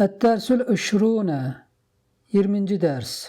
Ettersül Işrûne 20. ders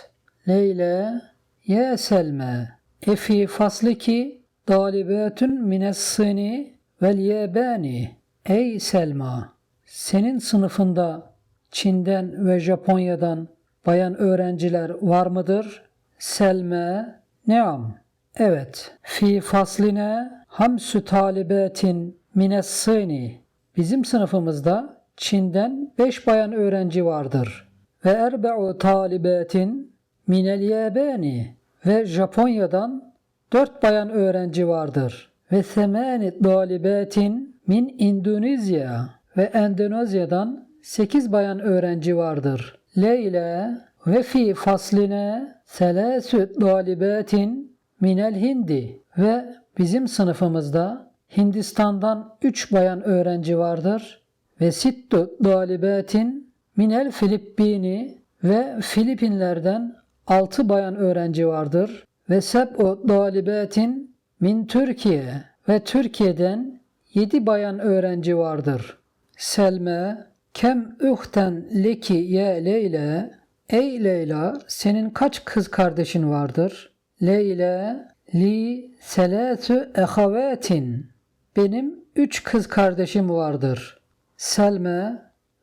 Leyla Ya Selma Efi fasliki Dalibatun minessini vel yebani Ey Selma senin sınıfında Çin'den ve Japonya'dan bayan öğrenciler var mıdır? Selma Neam Evet. Fi fasline hamsü talibatin minessini Bizim sınıfımızda Çin'den beş bayan öğrenci vardır. Ve erbe'u talibatin minel yabani ve Japonya'dan dört bayan öğrenci vardır. Ve semani talibatin min Endonezya ve Endonezya'dan sekiz bayan öğrenci vardır. Leyla ve fi fasline selasü talibatin minel hindi ve bizim sınıfımızda Hindistan'dan üç bayan öğrenci vardır ve sittu dalibatin minel Filippini ve Filipinlerden altı bayan öğrenci vardır ve seb'u dalibatin min Türkiye ve Türkiye'den yedi bayan öğrenci vardır. Selme kem uhten leki ye Leyla Ey Leyla senin kaç kız kardeşin vardır? Leyla li selâsü ehavetin benim üç kız kardeşim vardır. Selme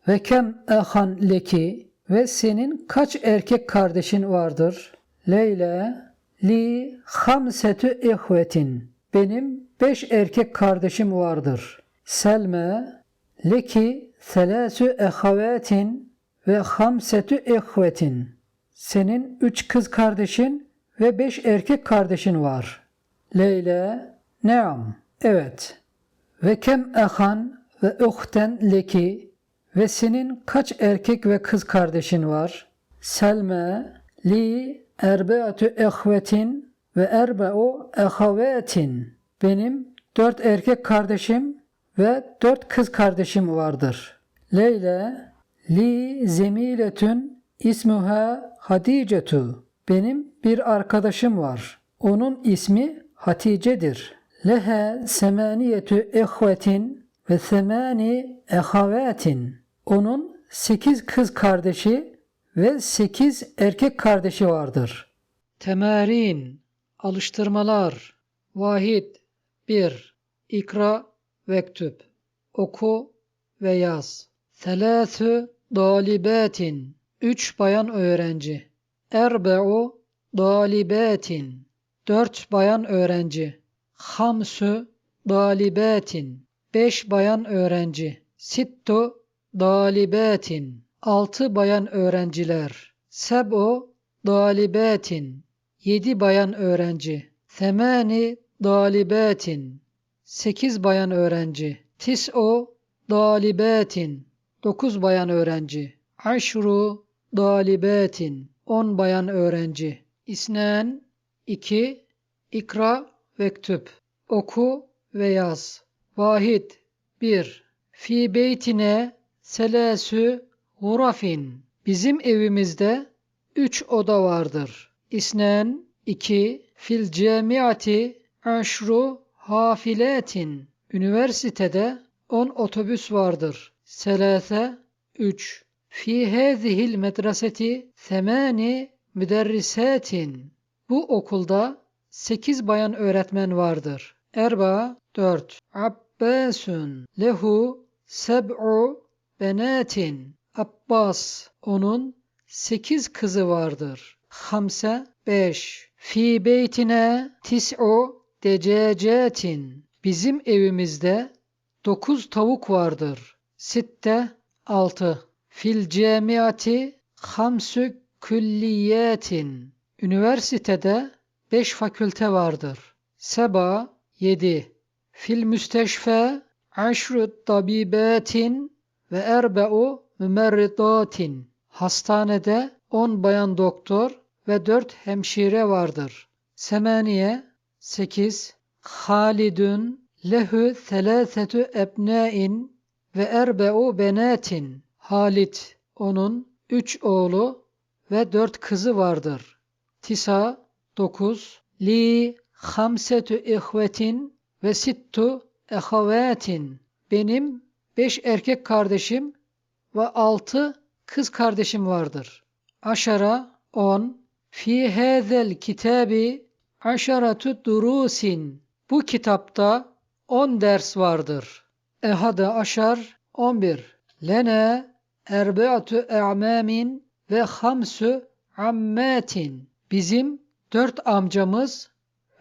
ve kem ehan leki ve senin kaç erkek kardeşin vardır? Leyla li hamsetü ihvetin benim beş erkek kardeşim vardır. Selme leki selâsü ehavetin ve hamsetü ihvetin senin üç kız kardeşin ve beş erkek kardeşin var. Leyla Neam Evet. Ve kem ehan ve uhten leki ve senin kaç erkek ve kız kardeşin var? Selme li erbeatü ehvetin ve erbe'u ehavetin. Benim dört erkek kardeşim ve dört kız kardeşim vardır. Leyla li zemiletün ismuha Haticetu. Benim bir arkadaşım var. Onun ismi Hatice'dir. Lehe semaniyetü ehvetin ve semani ehavetin. Onun sekiz kız kardeşi ve sekiz erkek kardeşi vardır. Temerin, alıştırmalar. Vahid 1. İkra vektüb. Oku ve yaz. Selâsü dalibatin. Üç bayan öğrenci. Erbe'u dalibatin. Dört bayan öğrenci. Hamsü dalibatin. Beş bayan öğrenci. Sittu dalibatin. Altı bayan öğrenciler. Seb'u dalibatin. Yedi bayan öğrenci. Semani dalibatin. Sekiz bayan öğrenci. Tis'u dalibatin. Dokuz bayan öğrenci. Aşru dalibatin. On bayan öğrenci. İsnen iki. İkra vektüb. Oku ve yaz. Vahid 1. Fi beytine selâsü hurafin. Bizim evimizde üç oda vardır. İsnen 2. Fil cemiati aşru hafiletin. Üniversitede 10 otobüs vardır. Selase 3. Fi hâzihil medreseti semani müderrisatin. Bu okulda 8 bayan öğretmen vardır. Erba 4. Abbasun lehu seb'u benatin. Abbas onun 8 kızı vardır. Hamse 5. Fi beytine tis'u decacatin. Bizim evimizde 9 tavuk vardır. Sitte 6. Fil cemiati hamsü külliyetin. Üniversitede 5 fakülte vardır. Seba 7. Fil müsteşfe aşru tabibatin ve erbe'u mümerridatin. Hastanede 10 bayan doktor ve 4 hemşire vardır. Semaniye 8. Halidun lehu selâsetü ebnâin ve erbe'u benatin. Halit onun üç oğlu ve dört kızı vardır. Tisa 9. Li hamsetü ihvetin ve sittu ehavatin. Benim beş erkek kardeşim ve altı kız kardeşim vardır. Aşara 10 Fi hazel kitabi aşaratu durusin. Bu kitapta 10 ders vardır. Ehada aşar 11. Lene erbe'atu e'mamin ve hamsu ammatin. Bizim dört amcamız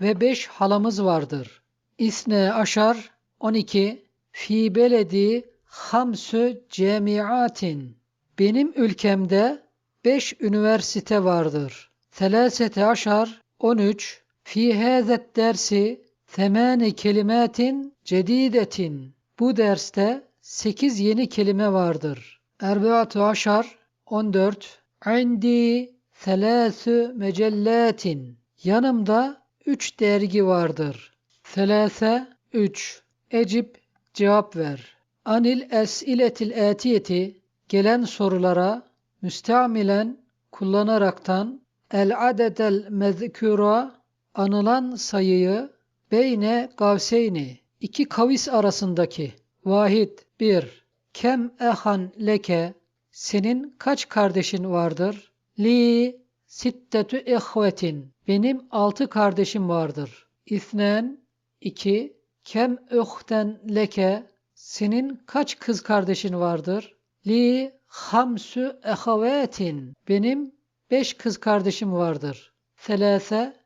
ve beş halamız vardır. İsne aşar 12. Fi beledi hamsu cemiatin. Benim ülkemde beş üniversite vardır. Selasete aşar 13. Fi hazet dersi temani kelimatin cedidetin. Bu derste sekiz yeni kelime vardır. Erbeatu aşar 14. İndi selâsü mecelletin. Yanımda üç dergi vardır. Selase 3. Ecip cevap ver. Anil esiletil etiyeti gelen sorulara müstamilen kullanaraktan el adetel mezkura anılan sayıyı beyne gavseyni iki kavis arasındaki vahid 1 kem ehan leke senin kaç kardeşin vardır? Li sittetü ihvetin benim altı kardeşim vardır. İsnen 2. Kem öhten leke senin kaç kız kardeşin vardır? Li hamsü ehavetin benim beş kız kardeşim vardır. Selase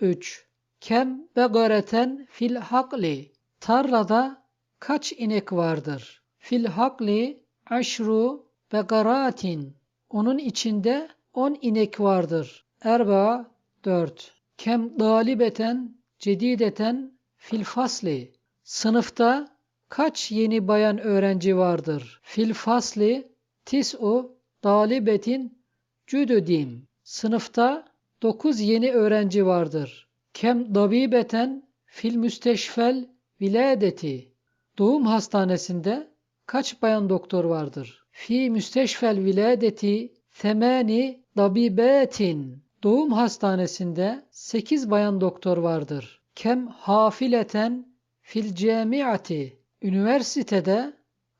3. Kem begareten fil hakli tarlada kaç inek vardır? Fil hakli aşru begaratin onun içinde on inek vardır. Erba 4. Kem galibeten cedideten fil fasli sınıfta kaç yeni bayan öğrenci vardır? Fil fasli tis'u dalibetin cüdüdin sınıfta dokuz yeni öğrenci vardır. Kem dabibeten fil müsteşfel viladeti doğum hastanesinde kaç bayan doktor vardır? Fi müsteşfel viladeti semani dabibetin doğum hastanesinde sekiz bayan doktor vardır. Kem hafileten fil camiati üniversitede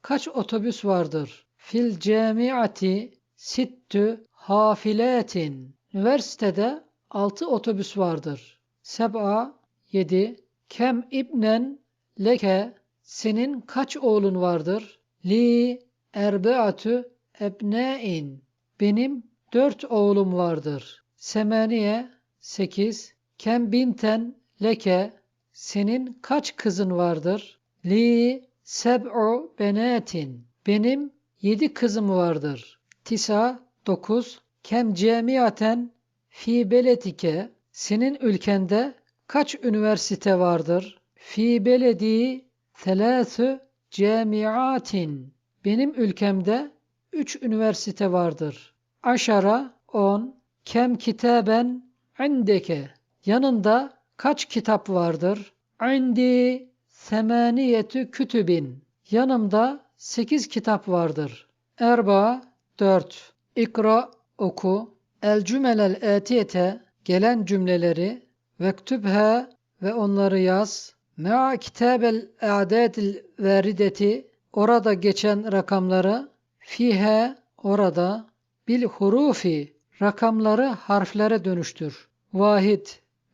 kaç otobüs vardır? Fil camiati sittü hafiletin üniversitede altı otobüs vardır. Seb'a yedi kem ibnen leke senin kaç oğlun vardır? Li erbeatü ebnein benim dört oğlum vardır. Semaniye sekiz kem binten leke senin kaç kızın vardır? Li seb'u benetin benim yedi kızım vardır. Tisa dokuz kem cemiaten fi beletike senin ülkende kaç üniversite vardır? Fi beledi selâsü cemiatin benim ülkemde üç üniversite vardır. Aşara on kem kitaben indeke yanında kaç kitap vardır? İndi semaniyetü kütübin. Yanımda sekiz kitap vardır. Erba dört. İkra oku. El cümelel etiyete gelen cümleleri. Vektübhe ve onları yaz. Mea kitabel a'datil verideti orada geçen rakamları. Fihe orada. Bil hurufi rakamları harflere dönüştür. Vahid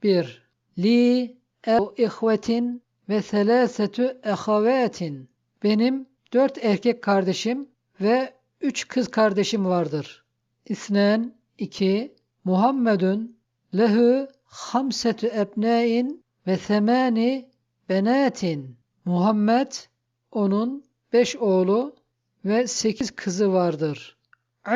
1 li ev ihvetin ve selasetü ehavetin benim dört erkek kardeşim ve üç kız kardeşim vardır. İsnen 2 Muhammedun lehu hamsetü ebnein ve semani benatin. Muhammed onun beş oğlu ve sekiz kızı vardır.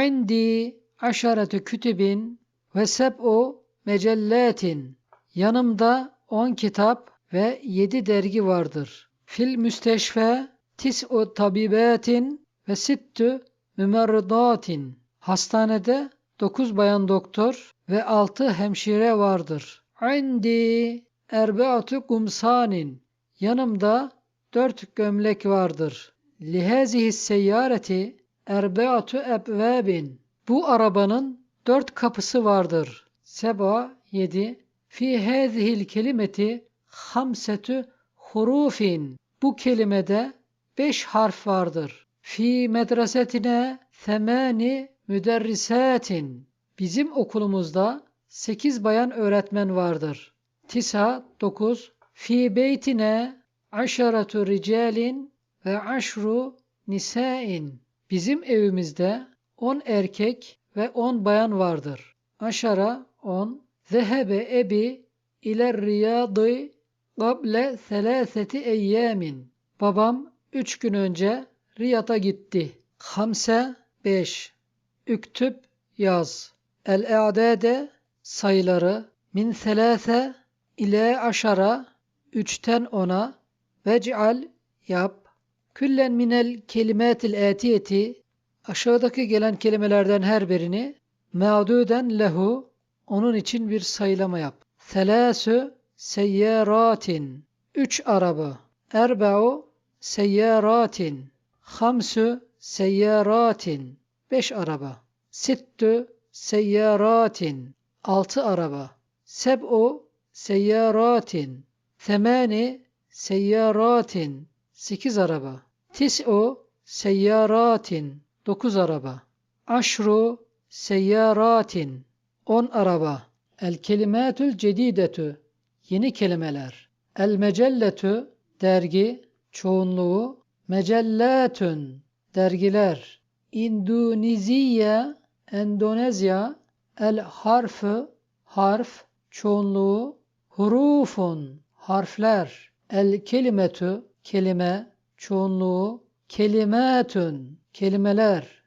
İndi aşaretü kütübin ve seb'u mecelletin. Yanımda on kitap ve yedi dergi vardır. Fil müsteşfe tis'u tabibatin ve sittü mümerridatin. Hastanede dokuz bayan doktor ve altı hemşire vardır. İndi erbeatü kumsanin. Yanımda dört gömlek vardır. Lihazihi seyyareti erbeatü ebvabin. Bu arabanın dört kapısı vardır. Seba yedi. Fi hazihil kelimeti hamsetü hurufin. Bu kelimede beş harf vardır. Fi medresetine semani müderrisatin. Bizim okulumuzda 8 bayan öğretmen vardır. Tisa 9 Fi beytine aşaratu ricalin ve aşru nisain. Bizim evimizde 10 erkek ve 10 bayan vardır. Aşara 10 Zehebe ebi ile riyadı Qable selâseti eyyamin. Babam üç gün önce Riyad'a gitti. Hamse beş. Üktüb yaz. El-e'dade sayıları min selâse ile aşara üçten ona vec'al yap. Küllen minel kelimatil etiyeti aşağıdaki gelen kelimelerden her birini ma'duden lehu onun için bir sayılama yap. Selâsü seyyârâtin. Üç araba. Erba'u seyyârâtin. Hamsü seyyârâtin. Beş araba. Sittü seyyârâtin. Altı araba. Seb'u seyyârâtin. Temani seyyârâtin. Sekiz araba. Tis'u seyyârâtin. Dokuz araba. Aşru seyyârâtin. 10 araba. El kelimatül cedidetü. Yeni kelimeler. El mecelletü. Dergi. Çoğunluğu. Mecelletün. Dergiler. İndonezya. Endonezya. El harfı. Harf. Çoğunluğu. Hurufun. Harfler. El kelimetü. Kelime. Çoğunluğu. Kelimetün. Kelimeler.